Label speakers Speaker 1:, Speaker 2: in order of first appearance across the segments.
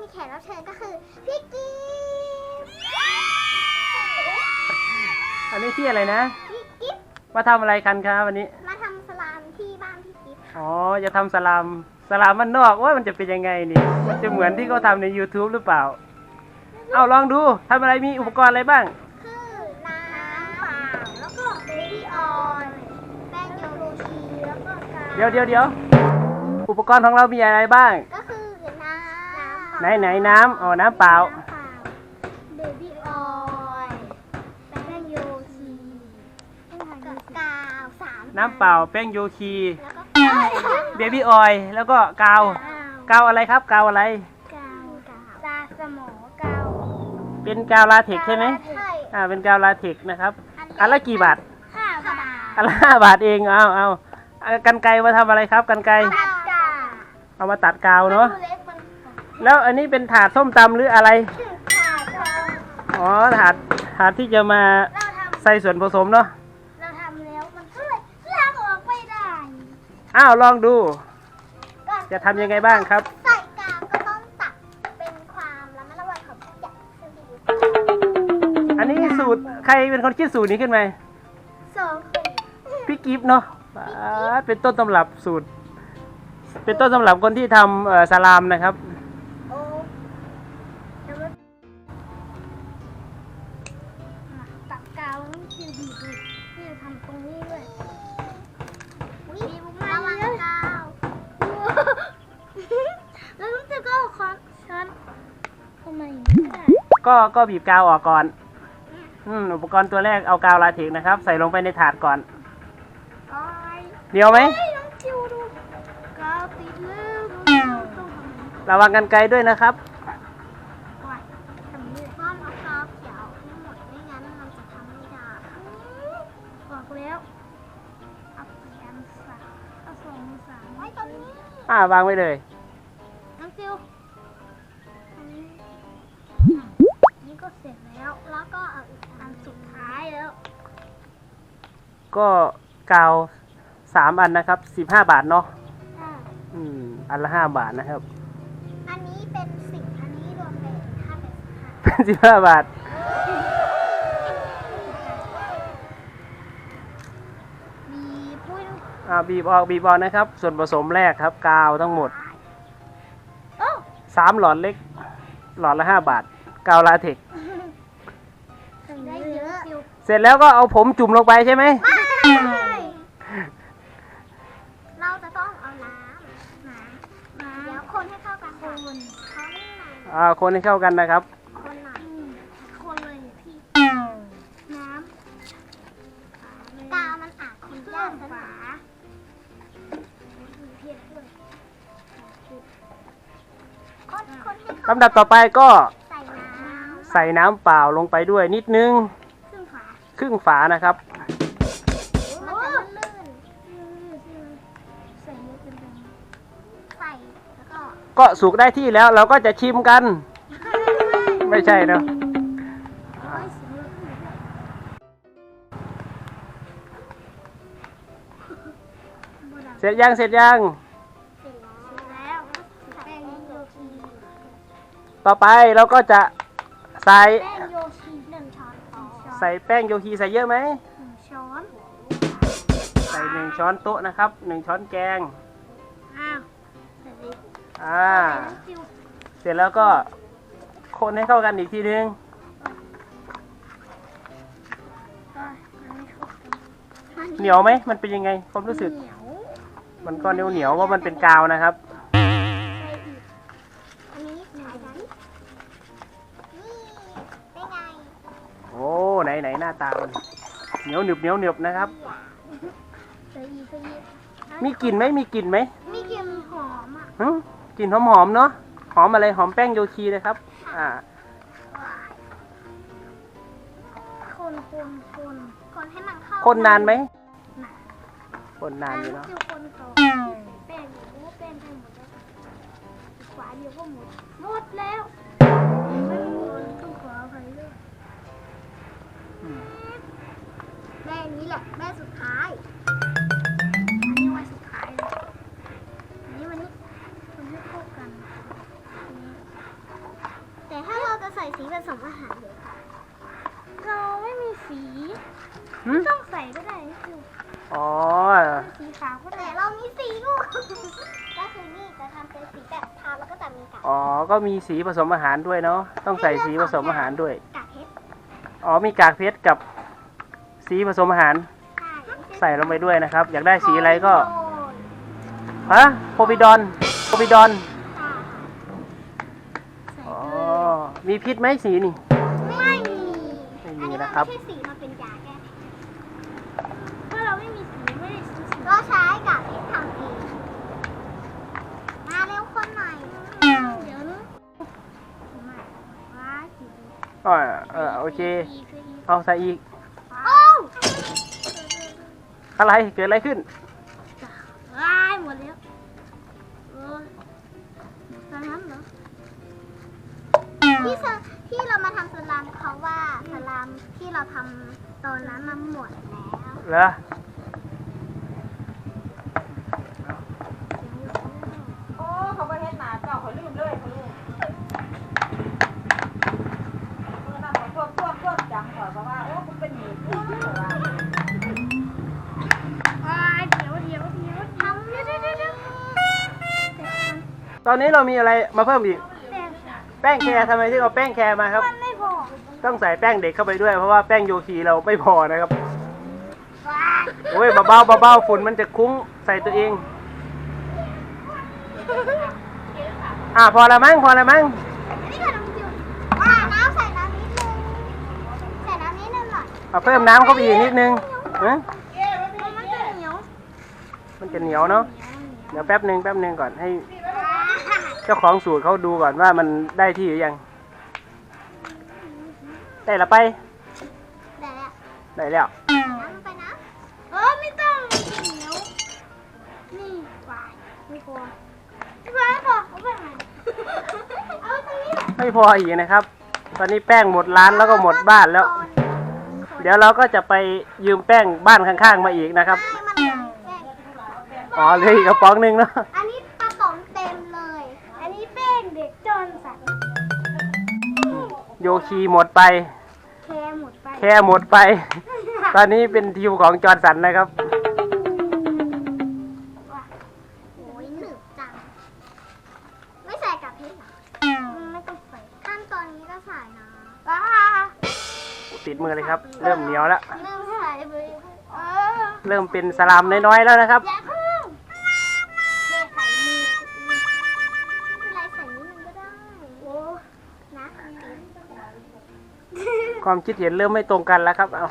Speaker 1: มีแขกรับเชิญก็คือพี่กิฟต์
Speaker 2: อันนี้พี่อะไรนะ
Speaker 1: พี่กิฟต์
Speaker 2: มาทำอะไรกันครับวันนี้
Speaker 1: มาทำสลามที่บ้านพี่กิฟต์
Speaker 2: อ๋อ จะทำสลาม สลามมันนอกว่ามันจะเป็นยังไงนี่มันจะเหมือนที่เขาทำใน YouTube หรือเปล่า เอาลองดูทำอะไรมีอุปกรณ์อะไรบ้าง
Speaker 1: คือน้ำเปล่าแล้วก็เบบี้ออยล์แป้งโยโรชีแล้วก็กาว
Speaker 2: เดี๋ยวเดี๋ยวเดี๋ยวอุปกรณ์ของเรามีอะไรบ้าง
Speaker 1: ก็คือน้ำ
Speaker 2: ไหนไหนน้ำอ๋อน้ำเปล่า
Speaker 1: น้ำเปล่า เบบี้ออยล์แป้งโยโรชีกับกาวสาม
Speaker 2: น้ำเปล่าแป้งโยคี
Speaker 1: แล้วก็กาว
Speaker 2: เบบี้ออยล์แล้วก็กาว กาวอะไรครับกาวอะไร
Speaker 1: กาวกาวตาสมอกาว
Speaker 2: เป็นกาวลาเท็กซ์ใช่ไหม
Speaker 1: ใช่
Speaker 2: อ่าเป็นกาวลาเท็กซ์นะครับอันละกี่บาท
Speaker 1: ห้าบาท
Speaker 2: อันละห้าบาทเองเอาเอาเอากันไกรมาทำอะไรครับ กันไกร
Speaker 1: ตัดกาว
Speaker 2: เอามาตัดกาวเนาะ
Speaker 1: ดูเล็กมัน
Speaker 2: แล้วอันนี้เป็นถาดส้มตำหรืออะไร
Speaker 1: ถึงขาดเรา
Speaker 2: อ๋อถาดถาดที่จะมา
Speaker 1: เราท
Speaker 2: ใส่ส่วนผสมเนาะำ
Speaker 1: เราทำแล้วมันก็เลยล้างออกไม่ได้
Speaker 2: อ้าวลองดู
Speaker 1: ก่อน
Speaker 2: จะทำยังไงบ้างครับ
Speaker 1: ใส่กาวก็ต้องตัดเป็นความระมัดระวังของผู้ใหญ่ซึ่งดี
Speaker 2: อันนี้สูตรใครเป็นคนคิดสูตรนี้ขึ้นมา
Speaker 1: สองคน
Speaker 2: พี่กิฟต์เนาะอ่าเป็นต้นตำรับสูตร เป็นต้นตำรับคนที่ทำเอ่อสลามนะครับ
Speaker 1: ตัดกาวแล้วมันคิวบีบเลยนี่ทำตรงนี้ด้วยบีบออกมาระวังกาวแล้วต้องจะก็คอนช้อนทำไมไม่ได้
Speaker 2: ก็ก็บีบกาวออกก่อน อืมอุปกรณ์ตัวแรกเอากาวลาเท็กซ์นะครับ ใส่ลงไปในถาดก่อน
Speaker 1: โอ้ย
Speaker 2: เดียวไหม
Speaker 1: เฮ้ยน้องคิวดูกาวติดแล้วน้องคิวต้องทำอย่างนี้
Speaker 2: ระวังกันไกลด้วยนะครับ
Speaker 1: อ่าวางไว้
Speaker 2: เลย
Speaker 1: น้องคิวอันนี้นี่ก็เสร็จแล้ว แล้วก็เอาอีกอันสุดท้ายแล้ว
Speaker 2: ก็กาวสามอันนะครับสิบห้าบาทเนาะ
Speaker 1: อ่า
Speaker 2: อืม อันละห้าบาทนะครับ
Speaker 1: อันนี้เป็นสิบอันนี้รวมเป็นห้าเป็นห้า
Speaker 2: เป็นสิบห้าบาท
Speaker 1: มีปุ้ย
Speaker 2: อ่าบีบออกบีบออกนะครับ ส่วนผสมแรกครับ กาวทั้งหมด
Speaker 1: โอ้
Speaker 2: สามหลอดเล็ก หลอดละห้าบาท กาวลาเท็กซ์
Speaker 1: ได้เยอะ
Speaker 2: เสร็จแล้วก็เอาผมจุ่มลงไปใช่ไหม
Speaker 1: ไม่เราจะต้องเอาน้ำน้ำน้ำเดี๋ยวคนให้เข้ากันคนเขานี่หน่อย
Speaker 2: อ่าคนให้เข้ากันนะครับ
Speaker 1: ลำดั
Speaker 2: บต่อไปก็
Speaker 1: ใส่น้ำ
Speaker 2: ใส่น้ำเปล่าลงไปด้วยนิดนึง
Speaker 1: ครึ่งฝา
Speaker 2: ครึ่งฝานะครับ
Speaker 1: มันจะลื่นใส่เยอะเกินไปใส่แล้วก็
Speaker 2: ก็สุกได้ที่แล้วเราก็จะชิมกัน ไม่ใช่เนอะ
Speaker 1: เอาไว้สีเหลือง
Speaker 2: เสร็จยังเสร็จยัง ต่อไปเราก็จะใส่
Speaker 1: แป้งโยคีหนึ่งช้อนต่อ
Speaker 2: ใส่แป้งโยคีใส่เยอะไหม
Speaker 1: หนึ่งช้อน
Speaker 2: ใส่หนึ่งช้อนโต๊ะนะครับหนึ่งช้อนแกง
Speaker 1: อ้าวใส่ดิ
Speaker 2: อ่า
Speaker 1: ใส่น้ำจิ้ม
Speaker 2: เสร็จแล้วก็คนให้เข้ากันอีกทีนึง
Speaker 1: ก็ยังไม่เข้ากัน
Speaker 2: เหนียวไหมมันเป็นยังไงความรู้สึก
Speaker 1: เหนียว
Speaker 2: มันก็เหนียวเหนียวๆว่ามันเป็นกาวนะครับ
Speaker 1: เห
Speaker 2: นียวหนึบเหนียวหนึบนะครับ
Speaker 1: ใส่อีกใส่อีก
Speaker 2: มีกลิ่นไหมมีกลิ่นไหม
Speaker 1: มีกลิ่นหอมอะ
Speaker 2: หึกลิ่นหอมหอมๆเนาะหอมอะไรหอมแป้งโยคีนะครับ อ่า
Speaker 1: คนคนคนคนให้มันเข้า
Speaker 2: คนนานไหม
Speaker 1: นาน
Speaker 2: คนนานอยู่เนาะ
Speaker 1: คือคนต่อแป้งโอ้แป้งให้หมดแล้วขวาเดียวก็หมดหมดแล้วไม่หมดต้องขออภัยด้วย
Speaker 2: อืม
Speaker 1: แม่นี้แหละแม่สุดท้ายนี่วันสุดท้ายนนี้วันนี้วันนี้คู่กัน
Speaker 3: แต่ถ้าเราจะ
Speaker 1: ใส่สีผสมอาหารเราไม่มีสี
Speaker 2: ไม่
Speaker 1: ต้องใส่ก็ได้นี่คืออ๋อ สีขาวก็ได้แต่เรามีสีลูก็คือนี่จะทำเป็นสีแบบพาแล้วก็จะมีกาก
Speaker 2: อ๋อ ก็มีสีผสมอาหารด้วยเนาะ ต้องใส่สีผสมอาหารด้วย
Speaker 1: กากเพชร
Speaker 2: อ๋อมีกากเพชรกับ สีผสมอาหาร
Speaker 1: ใช่
Speaker 2: ใส่ลงไปด้วยนะครับ อยากได้สีอะไรก็ฮะโพปิดอนโพปิดอน
Speaker 1: ใส่
Speaker 2: อ๋อ
Speaker 1: เลย
Speaker 2: มีพิษไหมสีนี่
Speaker 1: ไม่มี
Speaker 2: ไม่มีนะครับ
Speaker 1: อันนี้มันไม่ใช่สีมันเป็นยาแก้เพราะเราไม่มีสีไม่ได้ซื้อสีก็ใช้กากเพชรทำเองมาเร็วคนหน่อยเดี๋ยวนะมาว้าสี
Speaker 2: อ๋อเออโอเค เอาใส่อีก
Speaker 1: โอ้
Speaker 2: อะไรเกิดอะไรขึ้น
Speaker 1: ว้ายหมดแล้วเออตอนนั้นเหรอที่สที่เรามาทำสลามเขาว่าสลามที่เราทำตอนนั้นมันหมดแล้ว
Speaker 2: เหรอ อนนี้เรามีอะไรมาเพิ่มอีก
Speaker 1: แต่
Speaker 2: แป้งแคร์ทำไมถึงเอาแป้งแคร์มาครับ
Speaker 1: มันไม่พอ
Speaker 2: ต้องใส่แป้งเด็กเข้าไปด้วยเพราะว่าแป้งโยคีเราไม่พอนะครับ
Speaker 1: ว้าย
Speaker 2: โอ้ยเบาๆเบาๆฝุ่นมันจะคุ้งใส่ตัวเอง อ่าพอละมั้งพอละมั้ง
Speaker 1: อันนี้ค่ะน้องจิ๋วว้ายน้ำใส่น้ำนิดนึง ใส่น้ำนิดนึงหน่อย
Speaker 2: เอาเพิ่มน้ำเข้าไปอีกนิดนึงเอ๊ะ
Speaker 1: มันจะเหนียว
Speaker 2: มันจะเหนียวเนาะเดี๋ยวแป๊บหนึ่งแป๊บหนึ่งก่อนให้
Speaker 1: ว้าย
Speaker 2: เจ้าของสูตรเขาดูก่อนว่ามันได้ที่หรือยัง ได้ละไป
Speaker 1: แต่
Speaker 2: ได้แล้ว
Speaker 1: น้ำลงไปนะ เออไม่ต้องมันจะเหนียวนี่วายไม่พอไม่พอไม่พอเอาไปไหนเอาตรงนี้แหละ
Speaker 2: ไม่พออีกนะครับ ตอนนี้แป้งหมดร้านแล้วก็หมดบ้านแล้ว เดี๋ยวเราก็จะไปยืมแป้งบ้านข้างๆมาอีกนะครับ
Speaker 1: ให้มันเหลือแป้ง
Speaker 2: อ๋อเหลยอีกกระป๋องหนึ่งเนาะ
Speaker 1: อันนี้
Speaker 2: โยคีหมดไป
Speaker 1: แค่หมดไป
Speaker 2: แค่หมดไป ตอนนี้เป็นทีมของจอร์นสันนะครับ
Speaker 1: โอ้ยหนึบจัง ไม่ใส่กับพริกเหรอไม่ต้องใส่ขั้นตอนนี้ก็ใส่นะว้า
Speaker 2: ติดมือเลยครับ เริ่มเหนียวแล้ว
Speaker 1: ลืมใส่ไปเออ
Speaker 2: เริ่มเป็นสลามน้อยๆแล้วนะครับ
Speaker 1: อย่าเค
Speaker 2: วามคิดเห็นเริ่มไม่ตรงกันแล้วครับเอา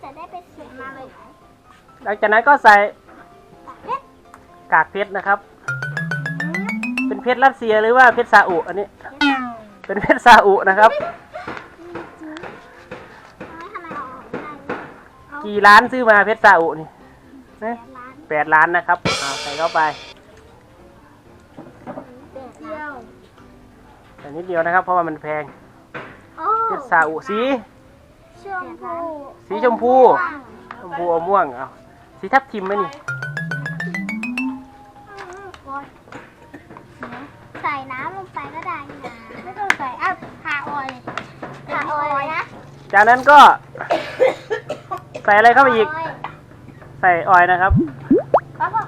Speaker 1: ไปนิดนึงจะได้เป็นสีมาเลย
Speaker 2: หลังจากนั้นก็ใส่
Speaker 1: ตัดเพชร
Speaker 2: กากเพชรนะครับ เป็นเพชรรัสเซียหรือว่าเพชรซาอุอันนี้ เป็นเพชรซาอุนะครับ
Speaker 1: ไม่ทำไมเอาออกไม่ได้เอา
Speaker 2: กี่ล้านซื้อมาเพชรซาอุนี่
Speaker 1: แป
Speaker 2: นะ
Speaker 1: ดล้าน
Speaker 2: แปดล้านนะครับเอาใส่เข้าไป
Speaker 1: แปดเดียว
Speaker 2: ใส่นิดเดียวนะครับ เพราะว่ามันแพง
Speaker 1: โอ้
Speaker 2: เพชรซาอุสี
Speaker 1: ชมพู
Speaker 2: สีชมพู ชมพูอมม่วงเอาสีทับทิมไหมนี่
Speaker 1: ใส่น้ำลงไปก็ได้นะไม่ต้องใส่อะทาออยล์ทาออยล์นะ
Speaker 2: จากนั้นก็ ใส่อะไรเข้าไปอีกใส่ออยล์นะครับ
Speaker 1: ปั๊บอะ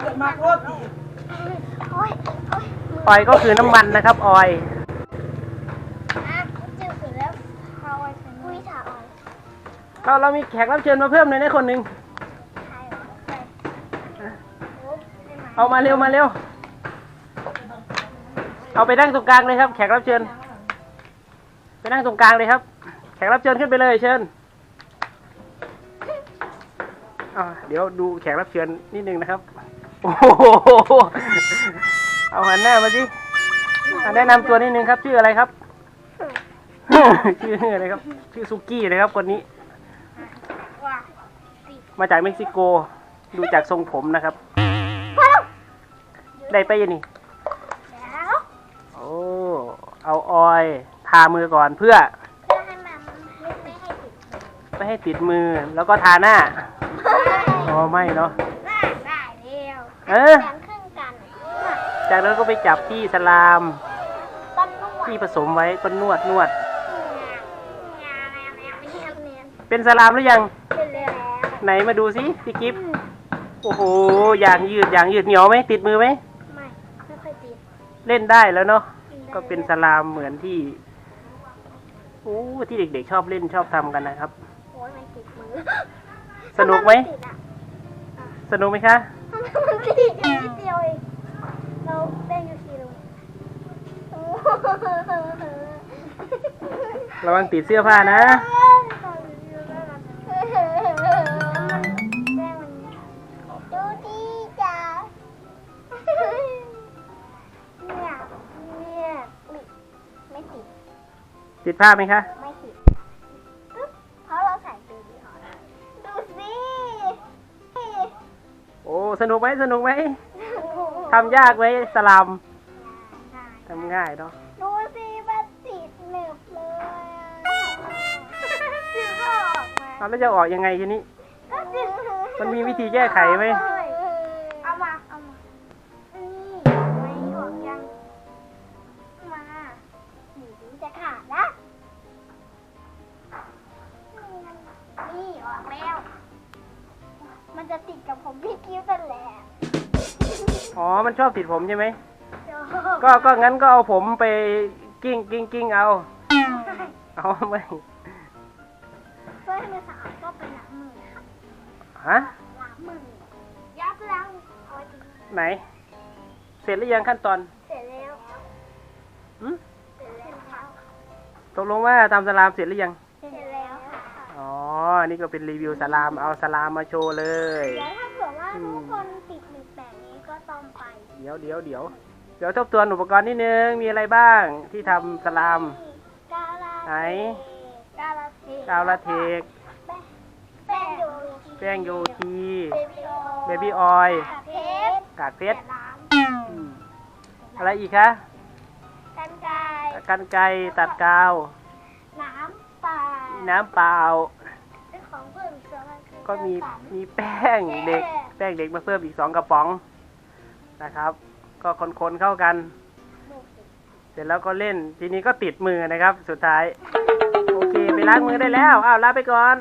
Speaker 3: เกิดมากโคตรดี
Speaker 1: โอ้ยโอ้ย
Speaker 2: ออยล์ก็คือน้ำมันนะครับ ออยล์
Speaker 1: อะจืดสุดแล้วทาออยล์ใส่กุ้ยทาออยล์
Speaker 2: เราเรามีแขกรับเชิญมาเพิ่มเลยนะคนหนึ่ง
Speaker 1: ทาออยล์ใส่โอ้ได้ไหม
Speaker 2: เอามาเร็วมาเร็ว เอาไปนั่งตรงกลางเลยครับ แขกรับเชิญ ไปนั่งตรงกลางเลยครับ แขกรับเชิญขึ้นไปเลยเชิญอ่าเดี๋ยวดูแขกรับเชิญนิดนึงนะครับ โอ้โห เอาหันหน้ามาสิอะแนะนำตัวนิดนึงครับ ชื่ออะไรครับ ชื่ออะไรครับ ชื่อซุกี้นะครับคนนี้
Speaker 1: ว้าติด
Speaker 2: มาจากเม็กซิโก ดูจากทรงผมนะครับ
Speaker 1: พอแล้ว
Speaker 2: ได้ไปยังนี่
Speaker 1: แล้ว
Speaker 2: โอ้เอาออยล์ทามือก่อนเพื่อ
Speaker 1: เพื่อให้มันไม่ให้ติด
Speaker 2: ไม่ให้ติดมือแล้วก็ทาหน้าอ๋อไม่เนาะ
Speaker 1: ได้ได้เร็ว
Speaker 2: เออ
Speaker 1: แบ่งครึ่งกัน
Speaker 2: จากนั้นก็ไปจับที่สลาม
Speaker 1: ต้นนวด
Speaker 2: ที่ผสมไว้ก็นวดนวด
Speaker 1: งาแนวแนวเนียนเนียน
Speaker 2: เป็นสลามหรือยัง
Speaker 1: เป็นแล้ว
Speaker 2: ไหนมาดูสิพี่กิฟต์โอ้โหยางยืดยางยืดเหนียวไหมติดมือไหม
Speaker 1: ไม่ไม่ค่อยติด
Speaker 2: เล่นได้แล้วเนาะก็เป็นสลามเหมือนที่โอ้ที่เด็กๆชอบเล่นชอบทำกันนะครับ
Speaker 1: โอ้ยมันติดมือ
Speaker 2: สนุกไหม
Speaker 1: ทำติดอะ
Speaker 2: สนุกไหมคะ
Speaker 1: ทำไมมันติดนิดเดียวเองเราเล่นอยู่ทีนึงโอ้โห
Speaker 2: ระวังติดเสื้อผ้านะ
Speaker 1: ติด
Speaker 2: ผ้าไหมคะ
Speaker 1: ไม่ติดปึ๊บเพราะเราใส่เบบี้ออนดูสิ
Speaker 2: โอ้ สนุกไหมสนุกไหมทำยากไหมสลามทำง่ายเนาะ
Speaker 1: ดูสิมันติดหนึบเลยดึงก็ออกมา
Speaker 2: เอาแล้วจะออกยังไงทีนี้
Speaker 1: ก็ดึง
Speaker 2: มันมีวิธีแก้ไขไหม
Speaker 1: เอา ติดกับผมพี่กิ้วนั่นแหละ
Speaker 2: อ๋อ มันชอบติดผมใช่ไหม ก็ ก็งั้นก็เอาผมไปกิ้งกิ้งกิ้งเอา เอาไม่
Speaker 1: เพื่อให้มันสะอาดก็ไปล้างมือนะครับ
Speaker 2: ฮะ
Speaker 1: ล้างมือ ยับล้างเอาไว้ตรงนี้
Speaker 2: ไหน เสร็จหรือยังขั้นตอน
Speaker 1: เสร็จแล้ว
Speaker 2: หืม
Speaker 1: เสร็จแล้วครับ
Speaker 2: ตกลงว่าทำสลามเสร็จหรือยัง
Speaker 1: เสร็จแล้วค่ะ
Speaker 2: อ๋อ นี่ก็เป็นรีวิวสลาม เอาสลามมาโชว์เลย
Speaker 1: เดี๋ยวถ้าเผื่อว่า ทุกคนติดหนึบแบบนี้ก็ต้องไป
Speaker 2: เดี๋ยวเดี๋ยวเดี๋ยวเดี๋ยวทบทวนอุปกรณ์นิดนึง มีอะไรบ้างที่ทำสลาม
Speaker 1: กาลา
Speaker 2: ไหน
Speaker 1: กาลาเท
Speaker 2: กาวลาเทก
Speaker 1: แป้งโย
Speaker 2: แป้งโยที
Speaker 1: เบบี้ออย
Speaker 2: เบบี้ออยล์
Speaker 1: เพชร
Speaker 2: กากเพชร
Speaker 1: ล้าง
Speaker 2: อืมอะไรอีกคะ
Speaker 1: กันไกร
Speaker 2: กันไกรตัดกาว
Speaker 1: น้ำปลา
Speaker 2: น้ำเปล่า
Speaker 1: เป็นของเพื่อนส่วนมันคือ
Speaker 2: ก็มี
Speaker 1: เจ้าสัน
Speaker 2: มีแป้งเด็ก แป้ง แป้งเด็กมาเพิ่มอีกสองกระป๋องนะครับ ก็คนๆเข้ากัน เสร็จแล้วก็เล่นทีนี้ก็ติดมือนะครับ สุดท้าย โอเค ไปล้างมือได้แล้วอ้าวลาไปก่อน